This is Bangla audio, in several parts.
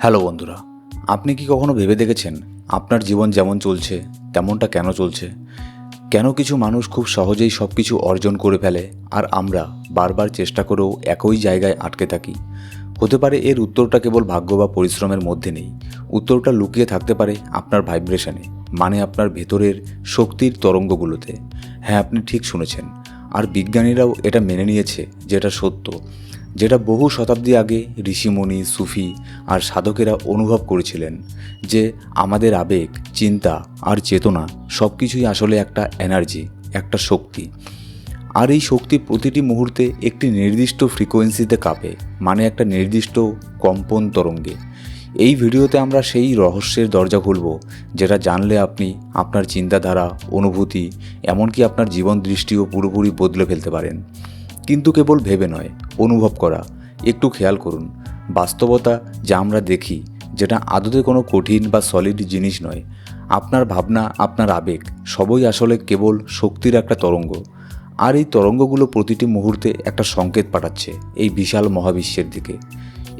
হ্যালো বন্ধুরা, আপনি কি কখনো ভেবে দেখেছেন আপনার জীবন যেমন চলছে, তেমনটা কেন চলছে? কেন কিছু মানুষ খুব সহজেই সব কিছু অর্জন করে ফেলে আর আমরা বারবার চেষ্টা করেও একই জায়গায় আটকে থাকি? হতে পারে এর উত্তরটা কেবল ভাগ্য বা পরিশ্রমের মধ্যে নেই। উত্তরটা লুকিয়ে থাকতে পারে আপনার ভাইব্রেশনে মানে আপনার ভেতরের শক্তির তরঙ্গগুলোতে। হ্যাঁ আপনি ঠিক শুনেছেন। আর বিজ্ঞানীরাও এটা মেনে নিয়েছে যেটা সত্য। যেটা বহু শতাব্দী আগে ঋষিমণি সুফি আর সাধকেরা অনুভব করেছিলেন যে আমাদের আবেগ, চিন্তা আর চেতনা সব কিছুই আসলে একটা এনার্জি, একটা শক্তি। আর এই শক্তি প্রতিটি মুহূর্তে একটি নির্দিষ্ট ফ্রিকোয়েন্সিতে কাঁপে মানে একটা নির্দিষ্ট কম্পন তরঙ্গে। এই ভিডিওতে আমরা সেই রহস্যের দরজা খুলব, যেটা জানলে আপনি আপনার চিন্তাধারা, অনুভূতি, এমনকি আপনার জীবন দৃষ্টিও পুরোপুরি বদলে ফেলতে পারেন। কিন্তু কেবল ভেবে নয়, অনুভব করা। একটু খেয়াল করুন, বাস্তবতা যা আমরা দেখি, যেটা আদতে কোনো কঠিন বা সলিড জিনিস নয়। আপনার ভাবনা, আপনার আবেগ, সবই আসলে কেবল শক্তির একটা তরঙ্গ। আর এই তরঙ্গগুলো প্রতিটি মুহূর্তে একটা সংকেত পাঠাচ্ছে, এই বিশাল মহাবিশ্বের দিকে।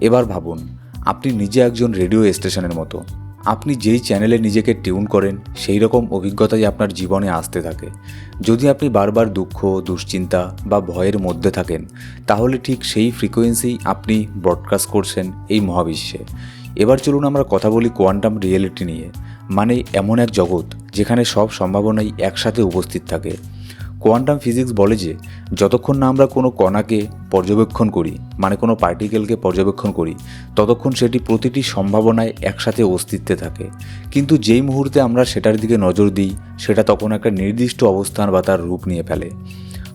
এবার ভাবুন, আপনি নিজে একজন রেডিও স্টেশনের মতো। আপনি যেই চ্যানেলে নিজেকে টিউন করেন, সেই রকম অভিজ্ঞতাই আপনার জীবনে আসতে থাকে। যদি আপনি বারবার দুঃখ, দুশ্চিন্তা বা ভয়ের মধ্যে থাকেন, তাহলে ঠিক সেই ফ্রিকোয়েন্সি আপনি ব্রডকাস্ট করছেন এই মহাবিশ্বে। এবার চলুন আমরা কথা বলি কোয়ান্টাম রিয়েলিটি নিয়ে মানে এমন এক জগৎ যেখানে সব সম্ভাবনাই একসাথে উপস্থিত থাকে। কোয়ান্টাম ফিজিক্স বলে যে, যতক্ষণ না আমরা কোনো কণাকে পর্যবেক্ষণ করি মানে কোনো পার্টিকেলকে পর্যবেক্ষণ করি, ততক্ষণ সেটি প্রতিটি সম্ভাবনায় একসাথে অস্তিত্বে থাকে। কিন্তু যেই মুহূর্তে আমরা সেটার দিকে নজর দিই, সেটা তখন একটা নির্দিষ্ট অবস্থান বা তার রূপ নিয়ে ফেলে।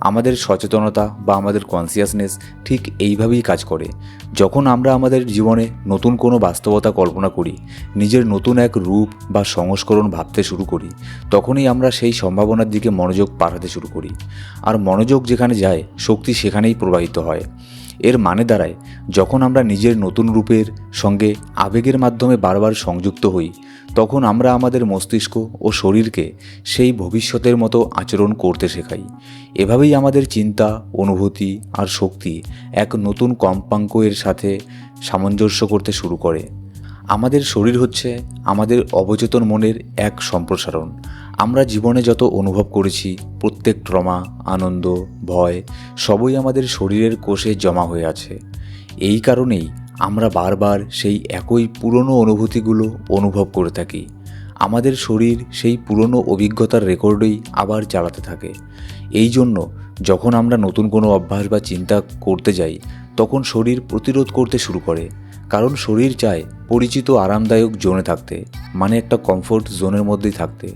আমাদের সচেতনতা বা আমাদের কনসিয়াসনেস ঠিক এইভাবেই কাজ করে। যখন আমরা আমাদের জীবনে নতুন কোনো বাস্তবতা কল্পনা করি, নিজের নতুন এক রূপ বা সংস্করণ ভাবতে শুরু করি, তখনই আমরা সেই সম্ভাবনার দিকে মনোযোগ পাঠাতে শুরু করি। আর মনোযোগ যেখানে যায়, শক্তি সেখানেই প্রবাহিত হয়। এর মানে দাঁড়ায়, যখন আমরা নিজের নতুন রূপের সঙ্গে আবেগের মাধ্যমে বারবার সংযুক্ত হই, তখন আমরা আমাদের মস্তিষ্ক ও শরীরকে সেই ভবিষ্যতের মতো আচরণ করতে শেখাই। এভাবেই আমাদের চিন্তা, অনুভূতি আর শক্তি এক নতুন কম্পাঙ্ক এর সাথে সামঞ্জস্য করতে শুরু করে। আমাদের শরীর হচ্ছে আমাদের অবচেতন মনের এক সম্প্রসারণ। আমরা জীবনে যত অনুভব করেছি, প্রত্যেক ট্রমা, আনন্দ, ভয়, সবই আমাদের শরীরের কোষে জমা হয়ে আছে। এই কারণেই আমরা বারবার সেই একই পুরনো অনুভূতিগুলো অনুভব করে থাকি। আমাদের শরীর সেই পুরনো অভিজ্ঞতার রেকর্ডই আবার চালাতে থাকে। এই জন্য যখন আমরা নতুন কোনো অভ্যাস বা চিন্তা করতে যাই, তখন শরীর প্রতিরোধ করতে শুরু করে। কারণ শরীর চায় পরিচিত আরামদায়ক জোনে থাকতে মানে একটা কমফোর্ট জোনের মধ্যেই থাকতে।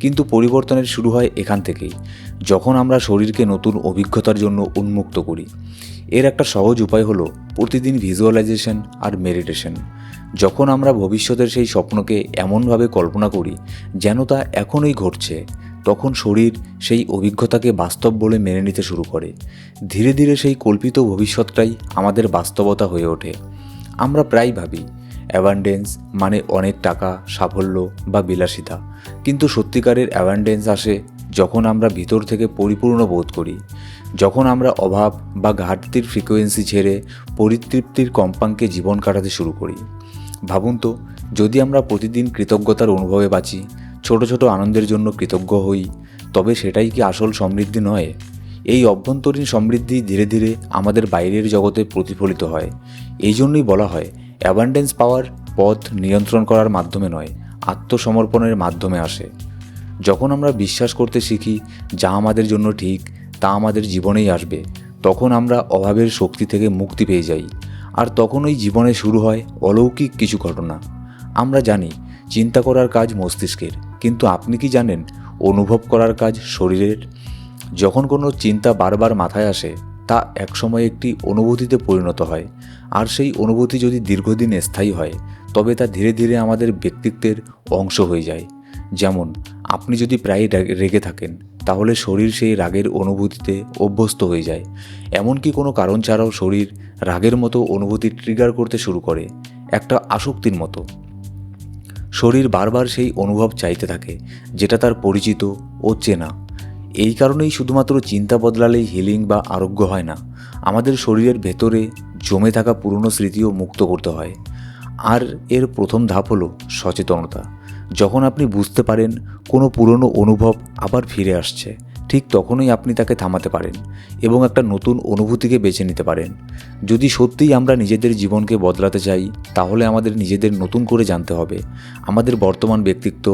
কিন্তু পরিবর্তনের শুরু হয় এখান থেকেই, যখন আমরা শরীরকে নতুন অভিজ্ঞতার জন্য উন্মুক্ত করি। এর একটা সহজ উপায় হলো প্রতিদিন ভিজুয়ালাইজেশন আর মেডিটেশন যখন আমরা ভবিষ্যতের সেই স্বপ্নকে এমনভাবে কল্পনা করি যেন তা এখনই ঘটছে, তখন শরীর সেই অভিজ্ঞতাকে বাস্তব বলে মেনে নিতে শুরু করে। ধীরে ধীরে সেই কল্পিত ভবিষ্যৎটাই আমাদের বাস্তবতা হয়ে ওঠে। আমরা প্রায় ভাবি, অ্যাভান্ডেন্স মানে অনেক টাকা, সাফল্য বা বিলাসিতা। কিন্তু সত্যিকারের অ্যাভান্ডেন্স আসে যখন আমরা ভিতর থেকে পরিপূর্ণ বোধ করি। যখন আমরা অভাব বা ঘাটতির ফ্রিকোয়েন্সি ছেড়ে পরিতৃপ্তির কম্পাঙ্কে জীবন কাটাতে শুরু করি। ভাবুন তো, যদি আমরা প্রতিদিন কৃতজ্ঞতার অনুভবে বাঁচি, ছোট ছোট আনন্দের জন্য কৃতজ্ঞ হই, তবে সেটাই কি আসল সমৃদ্ধি নয়? এই অভ্যন্তরীণ সমৃদ্ধি ধীরে ধীরে আমাদের বাইরের জগতে প্রতিফলিত হয়। এই জন্যই বলা হয় অ্যাবান্ডেন্স পাওয়ার পথ নিয়ন্ত্রণ করার মাধ্যমে নয়, আত্মসমর্পণের মাধ্যমে আসে। যখন আমরা বিশ্বাস করতে শিখি যা আমাদের জন্য ঠিক, তা আমাদের জীবনেই আসবে, তখন আমরা অভাবের শক্তি থেকে মুক্তি পেয়ে যাই। আর তখনই জীবনে শুরু হয় অলৌকিক কিছু ঘটনা। আমরা জানি, চিন্তা করার কাজ মস্তিষ্কের, কিন্তু আপনি কি জানেন, অনুভব করার কাজ শরীরের? যখন কোনো চিন্তা বারবার মাথায় আসে, তা একসময় একটি অনুভূতিতে পরিণত হয়। আর সেই অনুভূতি যদি দীর্ঘদিন স্থায়ী হয়, তবে তা ধীরে ধীরে আমাদের ব্যক্তিত্বের অংশ হয়ে যায়। যেমন, আপনি যদি প্রায় রেগে থাকেন, তাহলে শরীর সেই রাগের অনুভূতিতে অভ্যস্ত হয়ে যায়। এমনকি কোনো কারণ ছাড়াও শরীর রাগের মতো অনুভূতি ট্রিগার করতে শুরু করে, একটা আসক্তির মতো। শরীর বারবার সেই অনুভব চাইতে থাকে, যেটা তার পরিচিত ও চেনা। এই কারণেই শুধুমাত্র চিন্তা বদলালেই হিলিং বা আরোগ্য হয় না, আমাদের শরীরের ভেতরে জমে থাকা পুরনো স্মৃতিও মুক্ত করতে হয়। আর এর প্রথম ধাপ হলো সচেতনতা। যখন আপনি বুঝতে পারেন কোনো পুরনো অনুভব আবার ফিরে আসছে, ঠিক তখনই আপনি তাকে থামাতে পারেন এবং একটা নতুন অনুভূতিকে বেছে নিতে পারেন। যদি সত্যিই আমরা নিজেদের জীবনকে বদলাতে চাই, তাহলে আমাদের নিজেদের নতুন করে জানতে হবে। আমাদের বর্তমান ব্যক্তিত্ব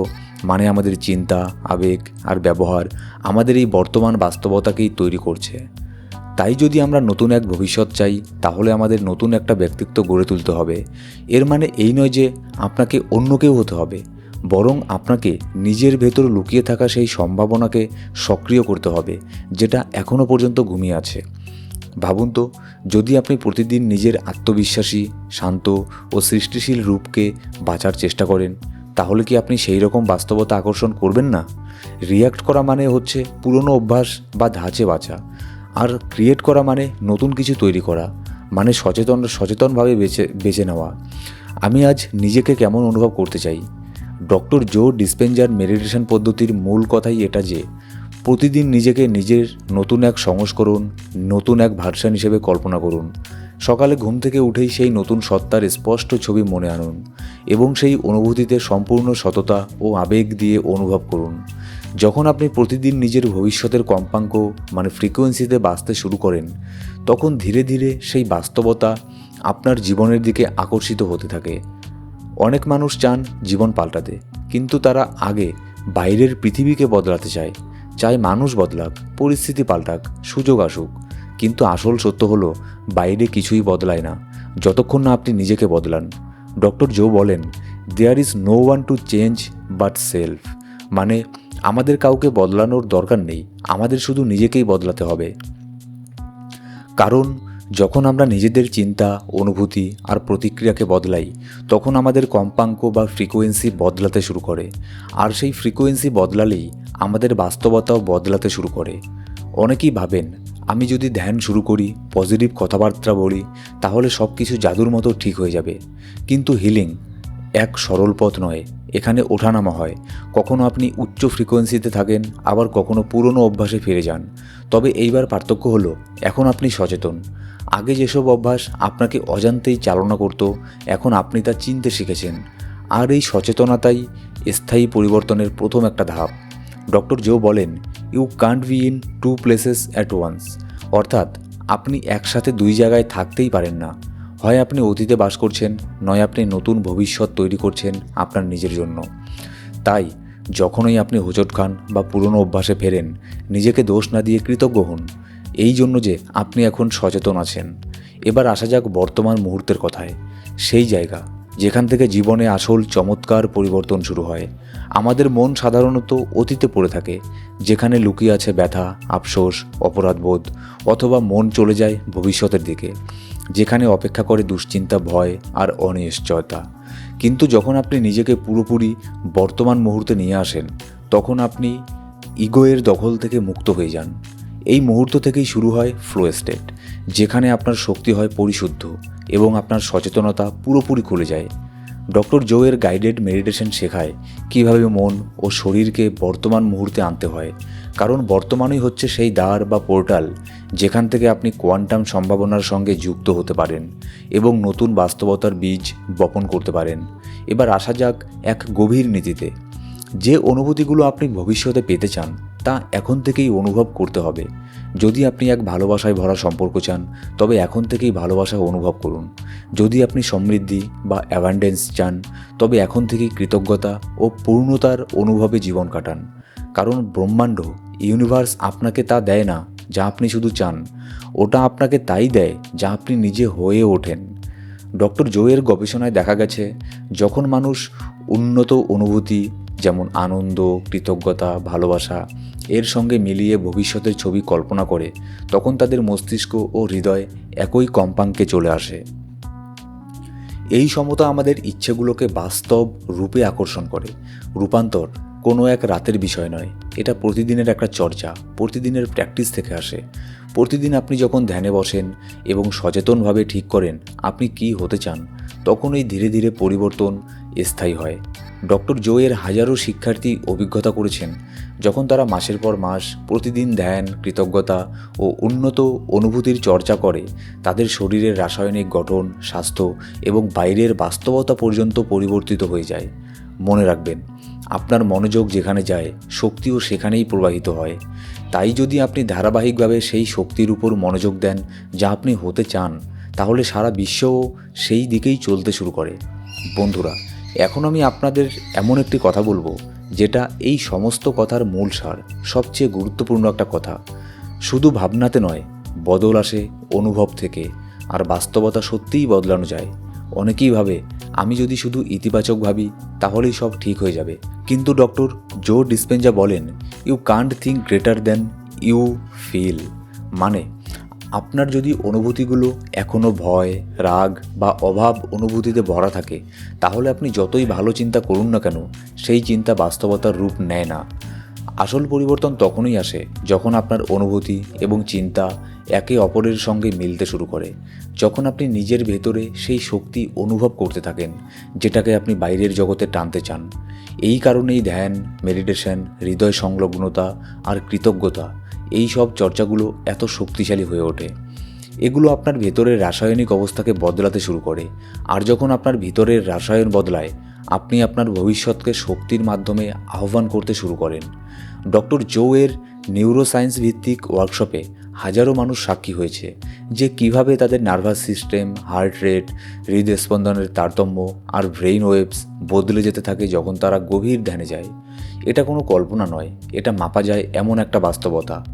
মানে আমাদের চিন্তা, আবেগ আর ব্যবহার আমাদের এই বর্তমান বাস্তবতাকেই তৈরি করছে। তাই যদি আমরা নতুন এক ভবিষ্যৎ চাই, তাহলে আমাদের নতুন একটা ব্যক্তিত্ব গড়ে তুলতে হবে। এর মানে এই নয় যে আপনাকে অন্য কেউ হতে হবে, বরং আপনাকে নিজের ভেতর লুকিয়ে থাকা সেই সম্ভাবনাকে সক্রিয় করতে হবে, যেটা এখনও পর্যন্ত ঘুমিয়ে আছে। ভাবুন তো, যদি আপনি প্রতিদিন নিজের আত্মবিশ্বাসী, শান্ত ও সৃষ্টিশীল রূপকে বাঁচার চেষ্টা করেন তাহলে কি আপনি সেই রকম বাস্তবতা আকর্ষণ করবেন না? রিয়্যাক্ট করা মানে হচ্ছে পুরনো অভ্যাস বা ধাঁচে বাঁচা। আর ক্রিয়েট করা মানে নতুন কিছু তৈরি করা মানে সচেতন, সচেতনভাবে বেছে বেছে নেওয়া। আমি আজ নিজেকে কেমন অনুভব করতে চাই? ডক্টর জো ডিসপেঞ্জার মেডিটেশন পদ্ধতির মূল কথাই এটা যে, প্রতিদিন নিজেকে নিজের নতুন এক সংস্করণ, নতুন এক ভার্সান হিসেবে কল্পনা করুন। সকালে ঘুম থেকে উঠেই সেই নতুন সত্তার স্পষ্ট ছবি মনে আনুন এবং সেই অনুভূতিতে সম্পূর্ণ সততা ও আবেগ দিয়ে অনুভব করুন। যখন আপনি প্রতিদিন নিজের ভবিষ্যতের কম্পাঙ্ক মানে ফ্রিকোয়েন্সিতে বাঁচতে শুরু করেন, তখন ধীরে ধীরে সেই বাস্তবতা আপনার জীবনের দিকে আকর্ষিত হতে থাকে। অনেক মানুষ চান জীবন পাল্টাতে, কিন্তু তারা আগে বাইরের পৃথিবীকে বদলাতে চায়। চায় মানুষ বদলাক, পরিস্থিতি পাল্টাক, সুযোগ আসুক। কিন্তু আসল সত্য হলো, বাইরে কিছুই বদলায় না। যতক্ষণ না আপনি নিজেকে বদলান। ডক্টর জো বলেন there is no one to change but self মানে আমাদের কাউকে বদলানোর দরকার নেই, আমাদের শুধু নিজেকেই বদলাতে হবে। কারণ, যখন আমরা নিজেদের চিন্তা, অনুভূতি আর প্রতিক্রিয়াকে বদলাই, তখন আমাদের কম্পাঙ্ক বা ফ্রিকোয়েন্সি বদলাতে শুরু করে। আর সেই ফ্রিকোয়েন্সি বদলালেই আমাদের বাস্তবতাও বদলাতে শুরু করে। অনেকেই ভাবেন আমি যদি ধ্যান শুরু করি পজিটিভ কথাবার্তা বলি, তাহলে সব কিছু জাদুর মতো ঠিক হয়ে যাবে। কিন্তু হিলিং এক সরল পথ নয়, এখানে ওঠানামা হয়। কখনো আপনি উচ্চ ফ্রিকোয়েন্সিতে থাকেন, আবার কখনো পুরনো অভ্যাসে ফিরে যান। তবে এইবার পার্থক্য হলো, এখন আপনি সচেতন। আগে যেসব অভ্যাস আপনাকে অজান্তেই চালনা করত, এখন আপনি তা চিনতে শিখেছেন। আর এই সচেতনতাই স্থায়ী পরিবর্তনের প্রথম একটা ধাপ। ডক্টর জো বলেন you can't be in two places at once অর্থাৎ, আপনি একসাথে দুই জায়গায় থাকতেই পারেন না। হয় আপনি অতীতে বাস করছেন, নয় আপনি নতুন ভবিষ্যৎ তৈরি করছেন আপনার নিজের জন্য। তাই, যখনই আপনি হোঁচট খান বা পুরনো অভ্যাসে ফেরেন, নিজেকে দোষ না দিয়ে কৃতজ্ঞ হন। এই জন্য যে আপনি এখন সচেতন আছেন। এবার আসা যাক বর্তমান মুহূর্তের কথায়। সেই জায়গা। যেখান থেকে জীবনে আসল চমৎকার পরিবর্তন শুরু হয়। আমাদের মন সাধারণত অতীতে পড়ে থাকে, যেখানে লুকিয়ে আছে ব্যথা, আফসোস, অপরাধবোধ অথবা মন চলে যায় ভবিষ্যতের দিকে, যেখানে অপেক্ষা করে দুশ্চিন্তা, ভয় আর অনিশ্চয়তা। কিন্তু যখন আপনি নিজেকে পুরোপুরি বর্তমান মুহূর্তে নিয়ে আসেন, তখন আপনি ইগোয়ের দখল থেকে মুক্ত হয়ে যান। এই মুহূর্ত থেকেই শুরু হয় ফ্লো স্টেট। যেখানে আপনার শক্তি হয় পরিশুদ্ধ এবং আপনার সচেতনতা পুরোপুরি খুলে যায়। ডক্টর জোয়ের গাইডেড মেডিটেশন শেখায় কীভাবে মন ও শরীরকে বর্তমান মুহূর্তে আনতে হয়। কারণ বর্তমানই হচ্ছে সেই দ্বার বা পোর্টাল যেখান থেকে আপনি কোয়ান্টাম সম্ভাবনার সঙ্গে যুক্ত হতে পারেন এবং নতুন বাস্তবতার বীজ বপন করতে পারেন। এবার আসা যাক এক গভীর নীতিতে। যে অনুভূতিগুলো আপনি ভবিষ্যতে পেতে চান, তা এখন থেকেই অনুভব করতে হবে। যদি আপনি এক ভালোবাসায় ভরা সম্পর্ক চান, তবে এখন থেকেই ভালোবাসা অনুভব করুন। যদি আপনি সমৃদ্ধি বা অ্যাভান্ডেন্স চান, তবে এখন থেকেই কৃতজ্ঞতা ও পূর্ণতার অনুভবে জীবন কাটান। কারণ ব্রহ্মাণ্ড ইউনিভার্স আপনাকে তা দেয় না যা আপনি শুধু চান। ওটা আপনাকে তাই দেয় যা আপনি নিজে হয়ে ওঠেন। ডক্টর জোয়ের গবেষণায় দেখা গেছে, যখন মানুষ উন্নত অনুভূতি, যেমন আনন্দ, কৃতজ্ঞতা, ভালোবাসা এর সঙ্গে মিলিয়ে ভবিষ্যতের ছবি কল্পনা করে তখন তাদের মস্তিষ্ক ও হৃদয় একই কম্পাঙ্কে চলে আসে। এই সমতা আমাদের ইচ্ছেগুলোকে বাস্তব রূপে আকর্ষণ করে। রূপান্তর কোনো এক রাতের বিষয় নয়। এটা প্রতিদিনের একটা চর্চা, প্রতিদিনের প্র্যাকটিস থেকে আসে। প্রতিদিন আপনি যখন ধ্যানে বসেন এবং সচেতনভাবে ঠিক করেন আপনি কি হতে চান তখনই ধীরে ধীরে পরিবর্তন স্থায়ী হয়। ডক্টর জোয়ের হাজারো শিক্ষার্থী অভিজ্ঞতা করেছেন, যখন তারা মাসের পর মাস প্রতিদিন ধ্যান, কৃতজ্ঞতা ও উন্নত অনুভূতির চর্চা করে, তাদের শরীরের রাসায়নিক গঠন, স্বাস্থ্য এবং বাইরের বাস্তবতা পর্যন্ত পরিবর্তিত হয়ে যায়। মনে রাখবেন, আপনার মনোযোগ যেখানে যায়, শক্তিও সেখানেই প্রবাহিত হয়। তাই যদি আপনি ধারাবাহিকভাবে সেই শক্তির উপর মনোযোগ দেন যা আপনি হতে চান তাহলে সারা বিশ্বও সেই দিকেই চলতে শুরু করে। বন্ধুরা, এখন আমি আপনাদের এমন একটি কথা বলব, যেটা এই সমস্ত কথার মূল সার, সবচেয়ে গুরুত্বপূর্ণ একটা কথা। শুধু ভাবনাতে নয়, বদল আসে অনুভব থেকে, আর বাস্তবতা সত্যিই বদলানো যায়। অনেকেই ভাবে, আমি যদি শুধু ইতিবাচক ভাবি, তাহলেই সব ঠিক হয়ে যাবে। কিন্তু ডক্টর জো ডিসপেঞ্জা বলেন, you can't think greater than you feel. মানে আপনার যদি অনুভূতিগুলো এখনও ভয়, রাগ বা অভাব অনুভূতিতে ভরা থাকে, তাহলে আপনি যতই ভালো চিন্তা করুন না কেন, সেই চিন্তা বাস্তবতার রূপ নেয় না। আসল পরিবর্তন তখনই আসে যখন আপনার অনুভূতি এবং চিন্তা একে অপরের সঙ্গে মিলতে শুরু করে। যখন আপনি নিজের ভেতরে সেই শক্তি অনুভব করতে থাকেন, যেটাকে আপনি বাইরের জগতে টানতে চান। এই কারণেই ধ্যান, মেডিটেশন, হৃদয় সংলগ্নতা আর কৃতজ্ঞতা এই সব চর্চাগুলো এত শক্তিশালী হয়ে ওঠে। এগুলো আপনার ভেতরের রাসায়নিক অবস্থাকে বদলাতে শুরু করে। আর যখন আপনার ভিতরের রাসায়ন বদলায়, আপনি আপনার ভবিষ্যৎকে শক্তির মাধ্যমে আহ্বান করতে শুরু করেন। ডক্টর জো এর নিউরোসায়েন্স ভিত্তিক ওয়ার্কশপে হাজারো মানুষ সাক্ষী হয়েছে যে কীভাবে তাদের নার্ভাস সিস্টেম, হার্ট রেট, হৃদস্পন্দনের তারতম্য আর ব্রেইন ওয়েভস বদলে যেতে থাকে যখন তারা গভীর ধ্যানে যায়। এটা কোনো কল্পনা নয়, এটা মাপা যায় এমন একটা বাস্তবতা।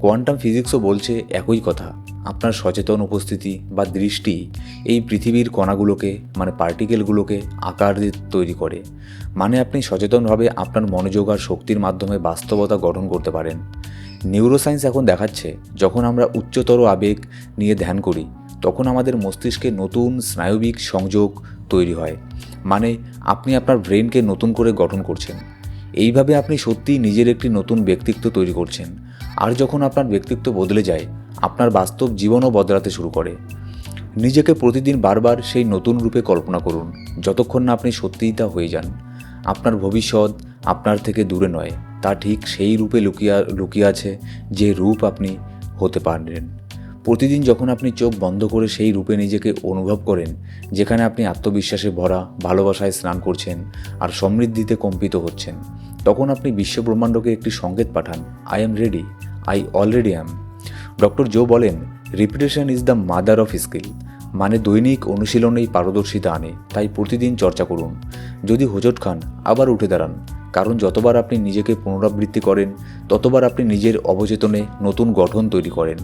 কোয়ান্টাম ফিজিক্সও বলছে একই কথা, আপনার সচেতন উপস্থিতি বা দৃষ্টি এই পৃথিবীর কণাগুলোকে মানে পার্টিকেলগুলোকে আকার তৈরি করে। মানে আপনি সচেতনভাবে আপনার মনোযোগ আর শক্তির মাধ্যমে বাস্তবতা গঠন করতে পারেন। নিউরোসায়েন্স এখন দেখাচ্ছে, যখন আমরা উচ্চতর আবেগ নিয়ে ধ্যান করি, তখন আমাদের মস্তিষ্কে নতুন স্নায়বিক সংযোগ তৈরি হয়। মানে আপনি আপনার ব্রেনকে নতুন করে গঠন করছেন। এইভাবে আপনি সত্যিই নিজের একটি নতুন ব্যক্তিত্ব তৈরি করছেন। আর যখন আপনার ব্যক্তিত্ব বদলে যায়, আপনার বাস্তব জীবনও বদলাতে শুরু করে। নিজেকে প্রতিদিন বারবার সেই নতুন রূপে কল্পনা করুন, যতক্ষণ না আপনি সত্যিই তা হয়ে যান। আপনার ভবিষ্যৎ আপনার থেকে দূরে নয়। তা ঠিক সেই রূপে লুকিয়ে লুকিয়ে আছে যে রূপ আপনি হতে পারবেন প্রতিদিন যখন আপনি চোখ বন্ধ করে সেই রূপে নিজেকে অনুভব করেন, যেখানে আপনি আত্মবিশ্বাসে ভরা, ভালোবাসায় স্নান করছেন আর সমৃদ্ধিতে কম্পিত হচ্ছেন, তখন আপনি বিশ্বব্রহ্মাণ্ডকে একটি সংকেত পাঠান। I am ready I already am doctor Joe বলেন repetition is the mother of skill মানে দৈনিক অনুশীলনেই পারদর্শিতা আনে, তাই প্রতিদিন চর্চা করুন। যদি হোঁচট খান, আবার উঠে দাঁড়ান। কারণ যতবার আপনি নিজেকে পুনরাবৃত্তি করেন, ততবার আপনি নিজের অবচেতনে নতুন গঠন তৈরি করেন।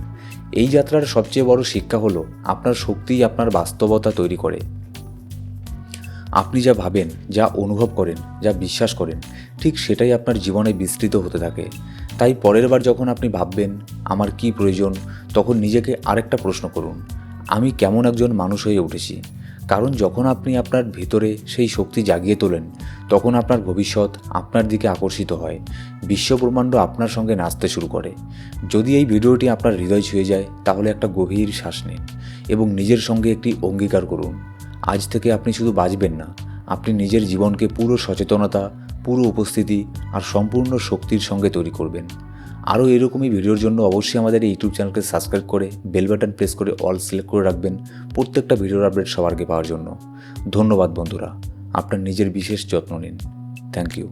এই যাত্রার সবচেয়ে বড় শিক্ষা হলো, আপনার শক্তিই আপনার বাস্তবতা তৈরি করে। আপনি যা ভাবেন, যা অনুভব করেন, যা বিশ্বাস করেন, ঠিক সেটাই আপনার জীবনে বিস্তৃত হতে থাকে। তাই পরের বার যখন আপনি ভাববেন, আমার কি প্রয়োজন? তখন নিজেকে আরেকটা প্রশ্ন করুন। আমি কেমন একজন মানুষ হয়ে উঠেছি। কারণ যখন আপনি আপনার ভেতরে সেই শক্তি জাগিয়ে তোলেন, তখন আপনার ভবিষ্যৎ আপনার দিকে আকর্ষিত হয় বিশ্বব্রহ্মাণ্ড আপনার সঙ্গে নাচতে শুরু করে। যদি এই ভিডিওটি আপনার হৃদয় ছুঁয়ে যায়, তাহলে একটা গভীর শ্বাস নিন এবং নিজের সঙ্গে একটি অঙ্গীকার করুন। আজ থেকে আপনি শুধু বাঁচবেন না, আপনি নিজের জীবনকে পুরো সচেতনতা, পুরো উপস্থিতি আর সম্পূর্ণ শক্তির সঙ্গে তৈরি করবেন। আরও এরকমই ভিডিওর জন্য অবশ্যই আমাদের এই ইউটিউব চ্যানেলকে সাবস্ক্রাইব করে বেল বাটন প্রেস করে অল সিলেক্ট করে রাখবেন প্রত্যেকটা ভিডিওর আপডেট সবার আগে পাওয়ার জন্য। ধন্যবাদ বন্ধুরা, আপনার নিজের বিশেষ যত্ন নিন। Thank you